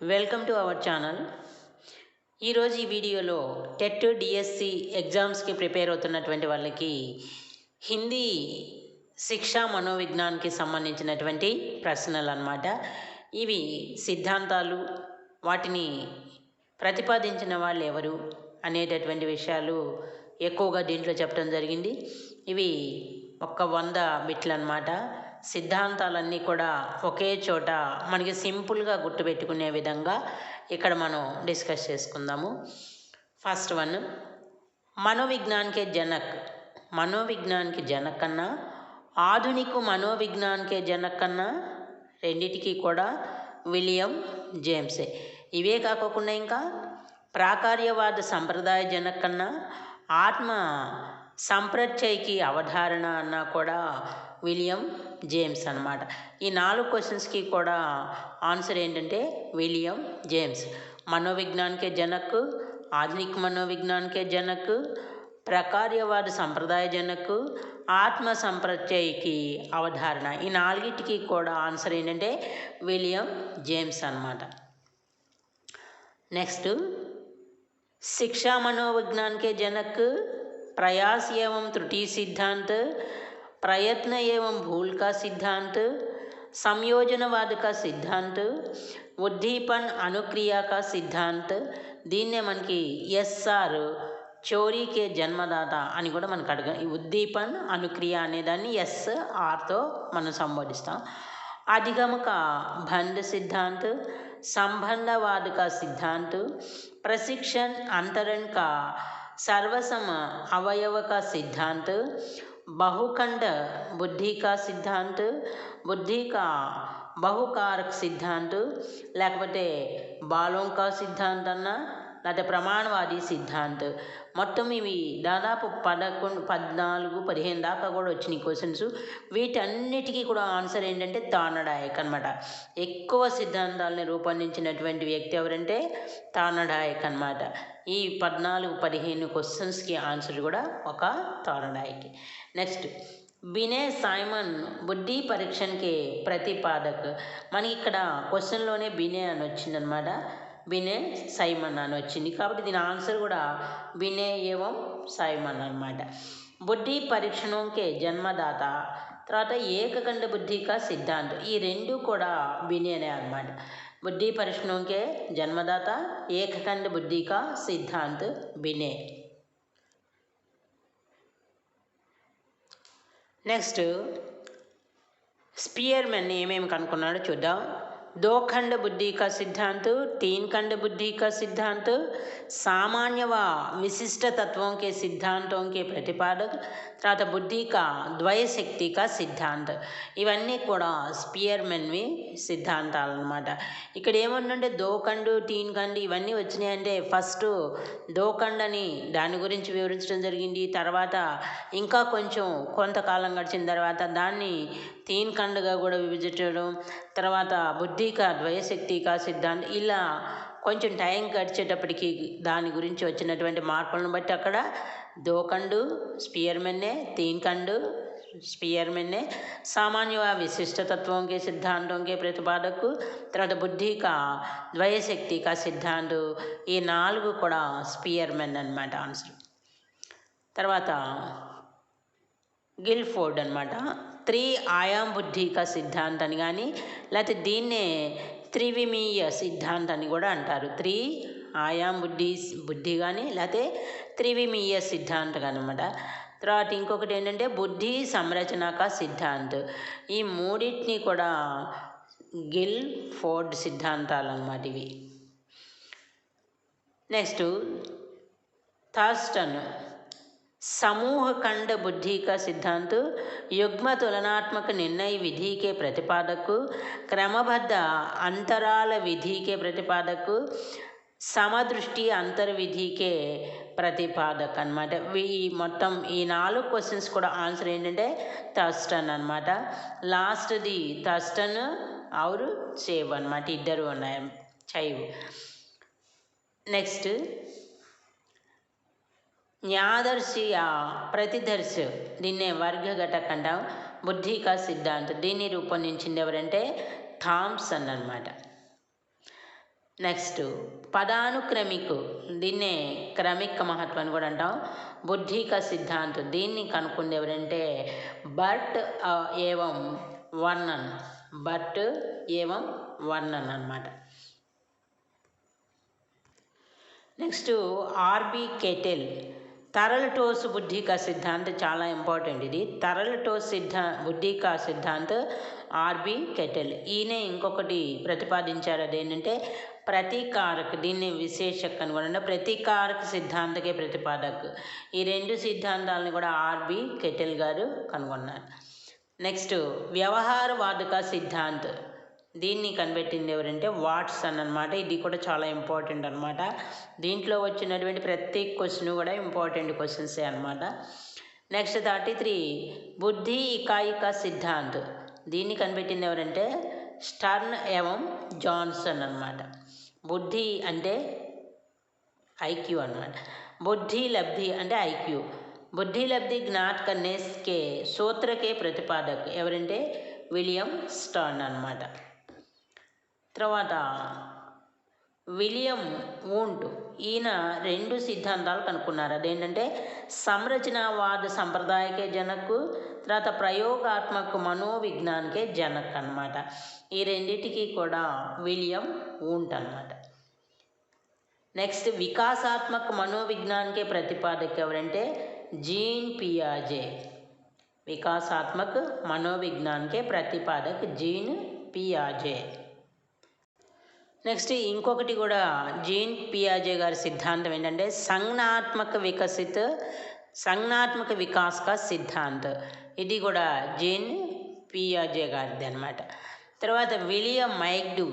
Welcome to our channel ఈరోజు ఈ వీడియోలో టెట్ డిఎస్సి ఎగ్జామ్స్కి ప్రిపేర్ అవుతున్నటువంటి వాళ్ళకి హిందీ శిక్షా మనోవిజ్ఞాన్కి సంబంధించినటువంటి ప్రశ్నలు అన్నమాట ఇవి సిద్ధాంతాలు వాటిని ప్రతిపాదించిన వాళ్ళు ఎవరు అనేటటువంటి విషయాలు ఎక్కువగా దీంట్లో చెప్పడం జరిగింది. ఇవి ఒక్క వంద బిట్లు అనమాట సిద్ధాంతాలన్నీ కూడా ఒకే చోట మనకి సింపుల్గా గుర్తుపెట్టుకునే విధంగా ఇక్కడ మనం డిస్కస్ చేసుకుందాము. ఫస్ట్ వన్ మనోవిజ్ఞాన్కే జనక్. మనోవిజ్ఞాన్కి జనక్ కన్నా ఆధునిక మనోవిజ్ఞాన్కే జనక్ కన్నా రెండిటికి కూడా విలియం జేమ్సే. ఇవే కాకుండా ఇంకా ప్రాకార్యవాద సంప్రదాయ జనక్ కన్నా ఆత్మ సంప్రచయకి అవధారణ అన్నా కూడా విలియం జేమ్స్ అనమాట ఈ నాలుగు క్వశ్చన్స్కి కూడా ఆన్సర్ ఏంటంటే విలియం జేమ్స్. మనోవిజ్ఞానికే జనక్ ఆధునిక మనోవిజ్ఞానికే జనక్ ప్రకార్యవాద సంప్రదాయ జనక్ ఆత్మ సంప్రత్యయకి అవధారణ. ఈ నాలుగిటికి కూడా ఆన్సర్ ఏంటంటే విలియం జేమ్స్ అనమాట నెక్స్ట్ శిక్షా మనోవిజ్ఞానికే జనక్ ప్రయాస్ ఏవం తృటీ సిద్ధాంత్ प्रयत्न एवं भूल का सिद्धांत संयोजनवाद का सिद्धांत ఉద్దీపన్ అనుక్రియ కా సిద్ధాంత్ దీన్నే మనకి ఎస్ఆర్ చోరీకే జన్మదాత అని కూడా మనకు అడగ ఈ ఉద్దీపన్ అనుక్రియ అనేదాన్ని ఎస్ ఆర్తో మనం సంబోధిస్తాం अधिगम का भंड सिद्धांत संबंधवाद का सिद्धांत प्रशिक्षण अंतरण का सर्वसम अवयव का सिद्धांत बहुखंड बुद्धि का सिद्धांत बुद्धि का బహుకారక సిద్ధాంత్ లేకపోతే బాలోంకా సిద్ధాంత్ అన్న లేకపోతే ప్రమాణవాది సిద్ధాంత్. మొత్తం ఇవి దాదాపు పదకొండు పద్నాలుగు పదిహేను దాకా కూడా వచ్చినాయి క్వశ్చన్స్ వీటన్నిటికీ కూడా ఆన్సర్ ఏంటంటే తానడాయక్ అనమాట ఎక్కువ సిద్ధాంతాలని రూపొందించినటువంటి వ్యక్తి ఎవరంటే తానడాయక్ అనమాట ఈ పద్నాలుగు పదిహేను క్వశ్చన్స్కి ఆన్సర్ కూడా ఒక తానడాయక్. నెక్స్ట్ బినే సైమన్ బుద్ధి పరీక్షన్కి ప్రతిపాదక్. మనకి ఇక్కడ క్వశ్చన్లోనే బినే అని వచ్చిందనమాట వినే సైమన్ అని వచ్చింది. కాబట్టి దీని ఆన్సర్ కూడా వినే ఏవం సైమన్ అనమాట బుద్ధి పరీక్షణంకే జన్మదాత తర్వాత ఏకఖండ బుద్ధిక సిద్ధాంతం ఈ రెండు కూడా వినేనే అనమాట బుద్ధి పరీక్షణంకే జన్మదాత ఏకఖండ బుద్ధిక సిద్ధాంత్ బినే నెక్స్ట్ స్పియర్మెన్ ఏమేమి కనుక్కున్నాడో చూద్దాం. दो खंड बुद्धि का सिद्धांत तीन खंड बुद्धि का सिद्धांत सामान्य व विशिष्ट तत्वों के सिद्धांतों के प्रतिपादक తర్వాత బుద్ధి కా ద్వయ శక్తి కా సిద్ధాంత్ ఇవన్నీ కూడా స్పియర్మెన్వి సిద్ధాంతాలు అనమాట ఇక్కడ ఏమన్నంటే దోకండు టీన్ కండు ఇవన్నీ వచ్చినాయంటే ఫస్ట్ దోకండ్ అని దాని గురించి వివరించడం జరిగింది తర్వాత ఇంకా కొంచెం కొంతకాలం గడిచిన తర్వాత దాన్ని తీన్ ఖండ్గా కూడా విభజించడం తర్వాత బుద్ధిక ద్వయశక్తిక సిద్ధాంతం ఇలా కొంచెం టైం గడిచేటప్పటికి దాని గురించి వచ్చినటువంటి మార్పులను బట్టి అక్కడ దోకండు స్పియర్మెన్నే తీన్కండు స్పియర్మెన్నే సామాన్య విశిష్టతత్వంకే సిద్ధాంతంకే ప్రతిపాదకు తర్వాత బుద్ధిక ద్వయశక్తిక సిద్ధాంతం ఈ నాలుగు కూడా స్పియర్మెన్ అనమాట ఆన్సర్. తర్వాత గిల్ఫోర్డ్ అనమాట త్రీ ఆయాం బుద్ధిక సిద్ధాంత్ అని కానీ లేకపోతే దీన్నే త్రివిమీయ సిద్ధాంత్ అని కూడా అంటారు. త్రీ ఆయాం బుద్ధి బుద్ధి కానీ లేకపోతే త్రివిమీయ సిద్ధాంతం అనమాట తర్వాత ఇంకొకటి ఏంటంటే బుద్ధి సంరచనక సిద్ధాంత్. ఈ మూడింటిని కూడా గిల్ ఫోర్డ్ సిద్ధాంతాలు అన్నమాట ఇవి. నెక్స్ట్ థాస్టన్ समूह खंड बुद्धि का सिद्धांत युग्म तुलनात्मक निर्णय विधि के प्रतिपादक क्रमबद्ध अंतराल विधि के प्रतिपादक సమదృష్టి అంతర్విధికే ప్రతిపాదక్ అనమాట ఈ మొత్తం ఈ నాలుగు క్వశ్చన్స్ కూడా ఆన్సర్ ఏంటంటే థస్టన్ అనమాట లాస్ట్ది థస్టన్ ఆరు చేవ్ అనమాట ఇద్దరు ఉన్నాయి చైవ్ నెక్స్ట్ న్యాదర్శి ప్రతిదర్శ దీన్నే వర్గఘటక అంటాం బుద్ధిక సిద్ధాంతం దీన్ని రూపొందించింది ఎవరంటే థామ్సన్ అనమాట నెక్స్ట్ పదానుక్రమిక్ దీన్నే క్రమిక మహత్వం కూడా అంటాం. బుద్ధిక సిద్ధాంతం దీన్ని కనుక్కుంది ఎవరంటే బట్ ఏవం వర్ణన్. బట్ ఏవం వర్ణన్ అనమాట నెక్స్ట్ ఆర్బి కెటెల్. తరల్ టోస్ బుద్ధి కా చాలా ఇంపార్టెంట్. ఇది తరల టోస్ సిద్ధా బుద్ధి కా సిద్ధాంత్ ఆర్బి కెటెల్. ఈయనే ఇంకొకటి ప్రతిపాదించారు. అదేంటంటే ప్రతీకారక్ దీన్ని విశేషక్ అని కూడా అంటే ప్రతీకారక సిద్ధాంతకే ప్రతిపాదక్. ఈ రెండు సిద్ధాంతాలను కూడా ఆర్బి కెటెల్ గారు కనుగొన్నారు. నెక్స్ట్ వ్యవహారవాదక సిద్ధాంత్. దీన్ని కనిపెట్టింది ఎవరంటే వాట్సన్ అన్నమాట. ఇది కూడా చాలా ఇంపార్టెంట్ అనమాట దీంట్లో వచ్చినటువంటి ప్రతి క్వశ్చన్ కూడా ఇంపార్టెంట్ క్వశ్చన్సే అనమాట నెక్స్ట్ థర్టీ త్రీ. బుద్ధి ఇకాయిక సిద్ధాంత్. దీన్ని కనిపెట్టింది ఎవరంటే స్టర్న్ ఏవం జాన్సన్ అన్నమాట. బుద్ధి అంటే ఐక్యూ అన్నమాట. బుద్ధి లబ్ధి అంటే ఐక్యూ. బుద్ధి లబ్ధి జ్ఞాట్ కన్నేస్కే సూత్రకే ప్రతిపాదక్ ఎవరంటే విలియం స్టర్న్ అన్నమాట. తర్వాత విలియం వూంట్. ఈయన రెండు సిద్ధాంతాలు కనుక్కున్నారు. అదేంటంటే సంరచనావాద సంప్రదాయకే జనకు తర్వాత ప్రయోగాత్మక మనోవిజ్ఞానికే జనక్ అనమాట ఈ రెండింటికి కూడా విలియం వూంట్ అన్నమాట. నెక్స్ట్ వికాసాత్మక మనోవిజ్ఞానికే ప్రతిపాదక ఎవరంటే జీన్ పియాజే. వికాసాత్మక మనోవిజ్ఞానికే ప్రతిపాదక్ జీన్ పియాజే. నెక్స్ట్ ఇంకొకటి కూడా జీన్ పియాజే గారి సిద్ధాంతం ఏంటంటే సంజ్ఞాత్మక వికసిత్ సంజ్ఞాత్మక వికాస్క సిద్ధాంత్. ఇది కూడా జీన్ పియాజే గారిది అనమాట తర్వాత విలియం మైక్డు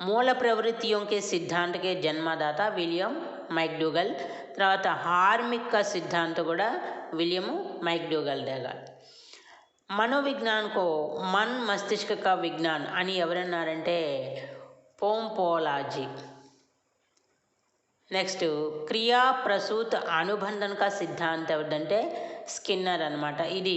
మూల ప్రవృత్తియోంకే సిద్ధాంతకే జన్మదాత విలియం మైక్డూగల్ తర్వాత హార్మిక సిద్ధాంత కూడా విలియం మైక్డూగల్ దేగా మనోవిజ్ఞాన్కో మన్ మస్తిష్క విజ్ఞాన్ అని ఎవరన్నారంటే పోంపోలాజీ. నెక్స్ట్ క్రియా ప్రసూత అనుబంధనక సిద్ధాంతం ఏంటంటే స్కిన్నర్ అనమాట ఇది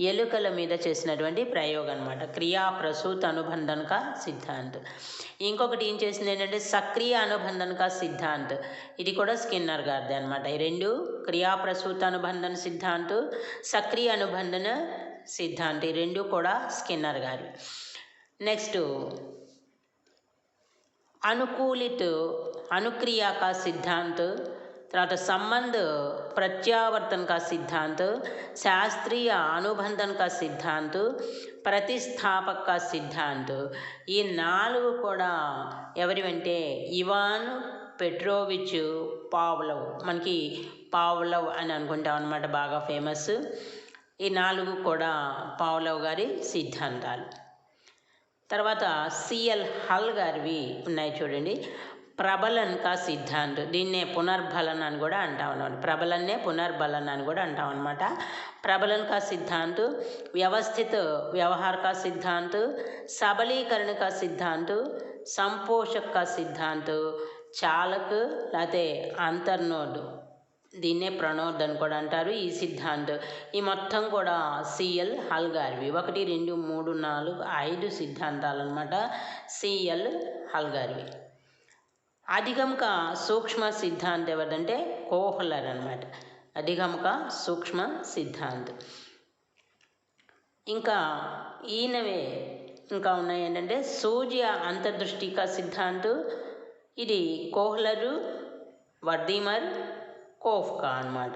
ఎలుకల మీద చేసినటువంటి ప్రయోగం అనమాట క్రియా ప్రసూత అనుబంధనక సిద్ధాంతం. సిద్ధాంత్ ఇంకొకటి ఏం చేసింది ఏంటంటే సక్రియ అనుబంధనక సిద్ధాంతం. సిద్ధాంత్ ఇది కూడా స్కిన్నర్ గారిది అనమాట ఈ రెండు క్రియా ప్రసూత అనుబంధన సిద్ధాంత్ సక్రియ అనుబంధన సిద్ధాంత్. ఈ రెండు కూడా స్కిన్నర్ గారి. నెక్స్ట్ అనుకూలిత్ అనుక్రియా का తర్వాత సంబంధ ప్రత్యావర్తన కా సిద్ధాంత్ శాస్త్రీయ అనుబంధం కా సిద్ధాంత్ ప్రతిస్థాపక కా సిద్ధాంత్. ఈ నాలుగు కూడా ఎవరివంటే ఇవాన్ పెట్రోవిచ్ పావ్లవ్. మనకి పావ్లవ్ అని అనుకుంటాం అనమాట బాగా ఫేమస్ ఈ నాలుగు కూడా పావ్లవ్ గారి సిద్ధాంతాలు. తర్వాత సిఎల్ హల్ గారివి ఉన్నాయి చూడండి. ప్రబలన్క సిద్ధాంతం. సిద్ధాంత్ దీన్నే పునర్బలన్ అని కూడా అంటాం అనమాట ప్రబలన్నే పునర్బలన్ అని కూడా అంటాం అనమాట ప్రబలన్క సిద్ధాంతు సిద్ధాంత్ వ్యవస్థిత వ్యవహార కా సిద్ధాంత్ సబలీకరణ కా సిద్ధాంత్ సంపోషక్ సిద్ధాంత్ చాలక్ లేకపోతే అంతర్నోడు. దీన్నే ప్రణోద్ అని కూడా అంటారు ఈ సిద్ధాంతం. ఈ మొత్తం కూడా సిఎల్ హల్గారివి. ఒకటి రెండు మూడు నాలుగు ఐదు సిద్ధాంతాలు అనమాట సిఎల్ హల్గారివి. అధిగమక సూక్ష్మ సిద్ధాంతం ఎవరిదంటే కోహ్లర్ అనమాట అధిగమక సూక్ష్మ సిద్ధాంతం. ఇంకా ఈయనవే ఇంకా ఉన్నాయి ఏంటంటే సూర్య అంతర్దృష్టిక సిద్ధాంతం. ఇది కోహ్లరు వర్ధీమర్ కోఫ్కా అన్నమాట.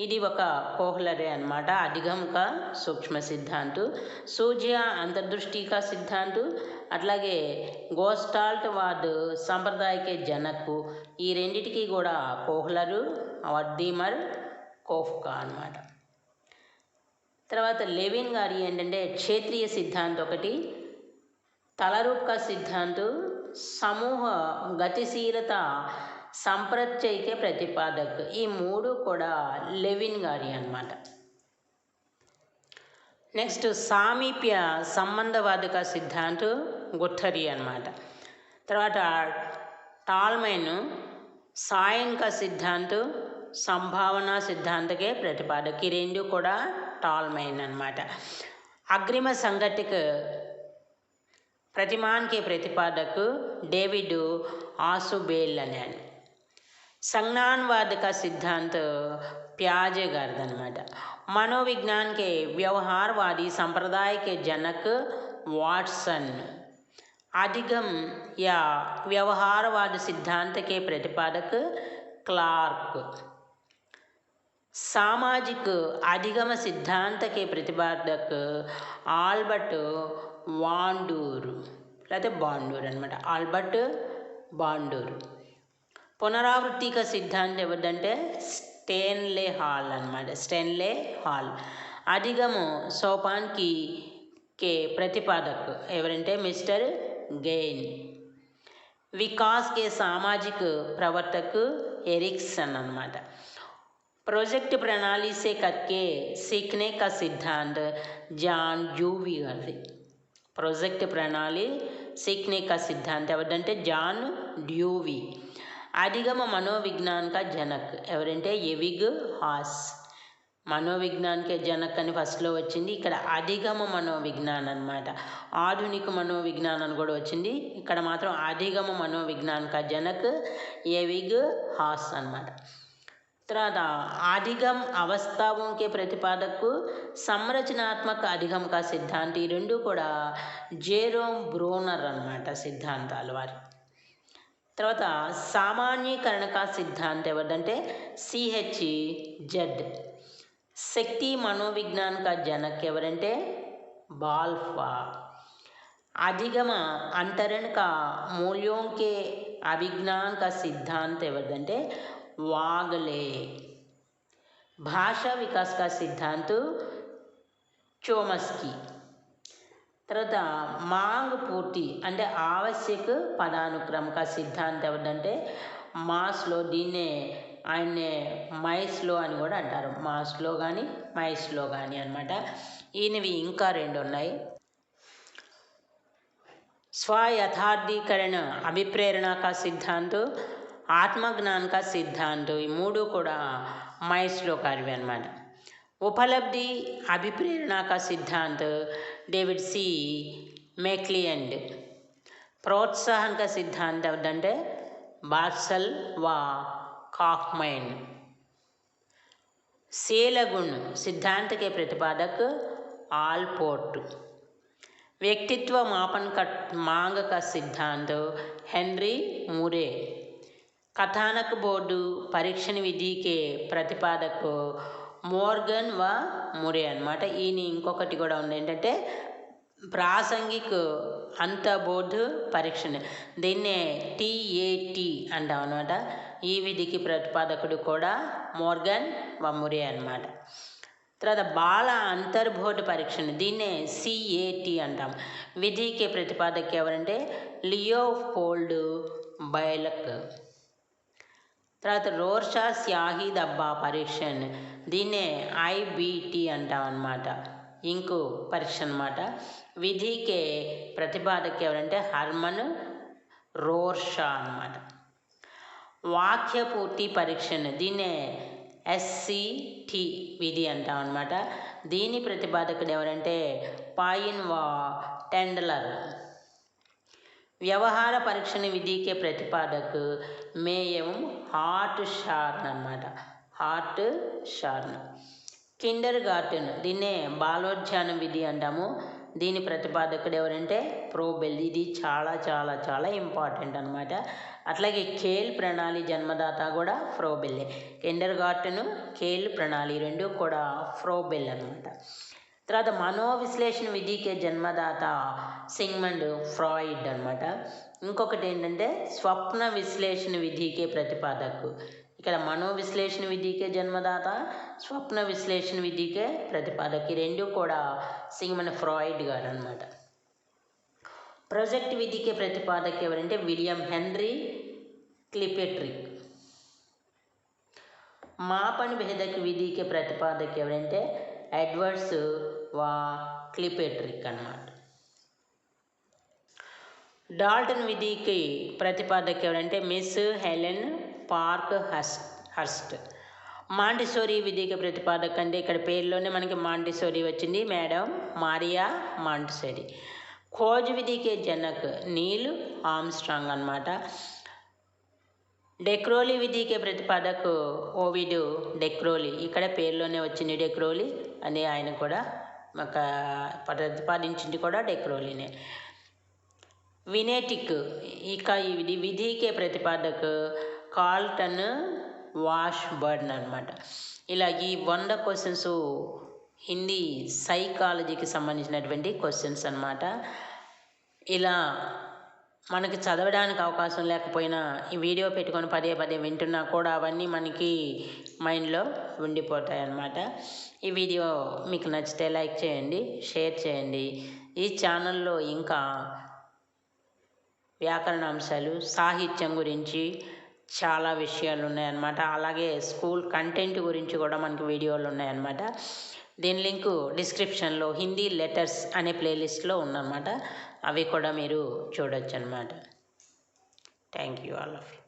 ఇది ఒక కోహ్లరే అన్నమాట. అధిగమక సూక్ష్మ సిద్ధాంతు సూజ్య అంతర్దృష్టిక సిద్ధాంతు అట్లాగే గోస్టాల్ట్ వార్డు సాంప్రదాయక జనకు ఈ రెండిటికి కూడా కోహ్లరు వర్ధీమర్ కోఫ్కా అన్నమాట. తర్వాత లెవిన్ గారి ఏంటంటే క్షేత్రీయ సిద్ధాంతం ఒకటి తలరూపక సిద్ధాంతం సమూహ గతిశీలత సంప్రత్యయిక ప్రతిపాదక్. ఈ మూడు కూడా లెవిన్ గారి అనమాట నెక్స్ట్ సామీప్య సంబంధవాదక సిద్ధాంతం గుట్టరి అనమాట తర్వాత టాల్మైన్ సాయంక సిద్ధాంతం సంభావన సిద్ధాంతకే ప్రతిపాదక. ఈ రెండు కూడా టాల్మైన్ అన్నమాట. అగ్రిమ సంఘటిక प्रतिमान के प्रतिपादक डेविड आसुबेल అని ఆయన संज्ञानवाद का सिद्धांत प्याजे गर्द అనమాట मनोविज्ञान के व्यवहारवादी संप्रदाय के जनक वाटसन अधिगम या व्यवहारवाद सिद्धांत के प्रतिपादक क्लार्क सामाजिक अधिगम सिद्धांत के प्रतिपादक ఆల్బర్ట్ వాండూరు. లేకపోతే బాండూరు అనమాట ఆల్బర్ట్ బాండూరు. పునరావృత్తిక సిద్ధాంతం ఎవరిదంటే? స్టేన్లే హాల్ అనమాట స్టెన్లే హాల్. అధిగము సోపాన్కి కే ప్రతిపాదకు ఎవరంటే? Mister gain. వికాస్ కే సామాజిక ప్రవర్తకు ఎరిక్సన్ అనమాట ప్రాజెక్ట్ प्रणाली से करके सीखने का सिद्धांत जान जूवी ప్రొజెక్ట్ ప్రణాళి సిక్నిక సిద్ధాంతం ఎవరంటే జాన్ డ్యూవి. అధిగమ మనోవిజ్ఞానిక జనక్ ఎవరంటే ఎవిగ్ హాస్. మనోవిజ్ఞానికే జనక్ అని ఫస్ట్లో వచ్చింది. ఇక్కడ అధిగమ మనోవిజ్ఞానం అనమాట ఆధునిక మనోవిజ్ఞానం కూడా వచ్చింది. ఇక్కడ మాత్రం అధిగమ మనోవిజ్ఞానిక జనక్ ఎవిగ్ హాస్ అనమాట తర్వాత అధిగం అవస్థావంకే ప్రతిపాదకు సంరచనాత్మక అధిగం సంరచనాత్మక అధిగమక సిద్ధాంతి రెండు కూడా జేరోమ్ బ్రోనర్ అనమాట సిద్ధాంతాలు వారి. తర్వాత సామాన్యీకరణక సిద్ధాంతం ఎవరిదంటే సిహెచ్ జెడ్. శక్తి మనోవిజ్ఞానక జనక్ ఎవరంటే బాల్ఫా. అధిగమ అంతరణక మూల్యోంకే కే సిద్ధాంతం ఎవరిదంటే వాగ్లే. భాషా వికాస్ కా సిద్ధాంత్ చోమస్కి. తర్వాత మాంగ్ పూర్తి అంటే ఆవశ్యక పదానుక్రమ కా సిద్ధాంతం ఎవరిదంటే మాస్లో దీన్నే ఆయన్నే మైస్లో అని కూడా అంటారు. మాస్లో కానీ మైస్లో కానీ అనమాట ఈయనవి ఇంకా రెండు ఉన్నాయి స్వయథార్థీకరణ అభిప్రేరణ కా సిద్ధాంతం ఆత్మజ్ఞాన్ కా సిద్ధాంత్ ఈ మూడు కూడా మైస్లో కార్యమే అనమాట ఉపలబ్ధి అభిప్రేరణ కా సిద్ధాంత్ డేవిడ్ సి మెక్లియండ్ ప్రోత్సాహన్ కా సిద్ధాంత్ ఎవరిదంటే బార్సల్ వా కాక్మైన్ सेलगुण सिद्धांत के प्रतिपादक आलपोर्ट व्यक्तित्व मापन का मांग का सिद्धांत हेनरी मुरे कथानक बोर्ड परीक्षण विधि के प्रतिपादक మోర్గన్ వా మురే అనమాట ఈయన ఇంకొకటి కూడా ఉంది ఏంటంటే ప్రాసంగిక అంత బోర్డు పరీక్షని దీన్నే టీఏటి అంటాం అనమాట ఈ విధికి ప్రతిపాదకుడు కూడా మోర్గన్ వమురే అనమాట తర్వాత బాల అంతర్బోర్డు పరీక్షను దీన్నే సిఏటి అంటాం విధికి ప్రతిపాదక ఎవరంటే లియో ఫోల్డ్ బైలక్ తర్వాత రోర్షా స్యాహీ దబ్బా పరీక్షను. దీన్నే ఐబిటి అంటాం అనమాట ఇంకు పరీక్ష అనమాట విధికే ప్రతిపాదక ఎవరంటే హర్మన్ రోర్షా అనమాట వాక్య పూర్తి పరీక్షను. దీన్నే ఎస్సిటి విధి అంటాం అనమాట దీని ప్రతిపాదకుడు ఎవరంటే పాయిన్ వా టెండలర్. వ్యవహార పరీక్షను విధికే ప్రతిపాదక్ మేయం హార్ట్ షార్న్ అనమాట హార్ట్ షార్న్. కిండర్ గార్టెన్. దీన్నే బాలోధ్యాన విధి అంటాము. దీని ప్రతిపాదకుడు ఎవరంటే ప్రోబెల్. ఇది చాలా చాలా చాలా ఇంపార్టెంట్ అనమాట అట్లాగే కేల్ ప్రణాళి జన్మదాత కూడా ఫ్రోబెల్లే కిండర్ గార్టెన్ కేల్ ప్రణాళి రెండు కూడా ఫ్రోబెల్ అనమాట తర్వాత మనోవిశ్లేషణ విధికే జన్మదాత సింగ్మండ్ ఫ్రాయిడ్ అనమాట ఇంకొకటి ఏంటంటే స్వప్న విశ్లేషణ విధికే ప్రతిపాదకు. ఇక్కడ మనోవిశ్లేషణ విధికే జన్మదాత స్వప్న విశ్లేషణ విధికే ప్రతిపాదకు. ఈ రెండు కూడా సింగ్మండ్ ఫ్రాయిడ్ గారు అనమాట ప్రాజెక్ట్ విధికే ప్రతిపాదక ఎవరంటే విలియం హెన్రీ క్లిపెట్రిక్. మాపని భేదక విధికే ప్రతిపాదక ఎవరంటే ఎడ్వర్డ్స్ క్లిపెట్రిక్ అన్నమాట డాల్టన్ విధికి ప్రతిపాదక ఎవరంటే Miss Helen Parkhurst hurst. Montessori విధికి ప్రతిపాదక అంటే ఇక్కడ పేరులోనే మనకి మాంటిసోరీ వచ్చింది. Madam Maria Montessori. కోజ్ విధికే జనక్ నీల్ ఆమ్స్ట్రాంగ్ అనమాట డెక్రోలి విధికే ప్రతిపాదక్ ఓవిడు డెక్రోలి. ఇక్కడ పేరులోనే వచ్చింది డెక్రోలి అని ఆయన కూడా. ఒక ప్రతిపాదించింది కూడా డెక్రోలినే. వినేటిక్ ఇక ఇది విధికే ప్రతిపాదకు కాల్టన్ వాష్ బర్న్ అనమాట ఇలా ఈ వంద క్వశ్చన్స్ హిందీ సైకాలజీకి సంబంధించినటువంటి క్వశ్చన్స్ అనమాట ఇలా మనకి చదవడానికి అవకాశం లేకపోయినా ఈ వీడియో పెట్టుకొని పదే పదే వింటున్నా కూడా అవన్నీ మనకి మైండ్లో ఉండిపోతాయి అన్నమాట ఈ వీడియో మీకు నచ్చితే లైక్ చేయండి షేర్ చేయండి. ఈ ఛానల్లో ఇంకా వ్యాకరణ అంశాలు సాహిత్యం గురించి చాలా విషయాలు ఉన్నాయన్నమాట అలాగే స్కూల్ కంటెంట్ గురించి కూడా మనకి వీడియోలు ఉన్నాయన్నమాట. దీని లింకు డిస్క్రిప్షన్లో హిందీ లెటర్స్ అనే ప్లేలిస్ట్లో ఉందన్నమాట. అవి కూడా మీరు చూడొచ్చు అనమాట thank you all of you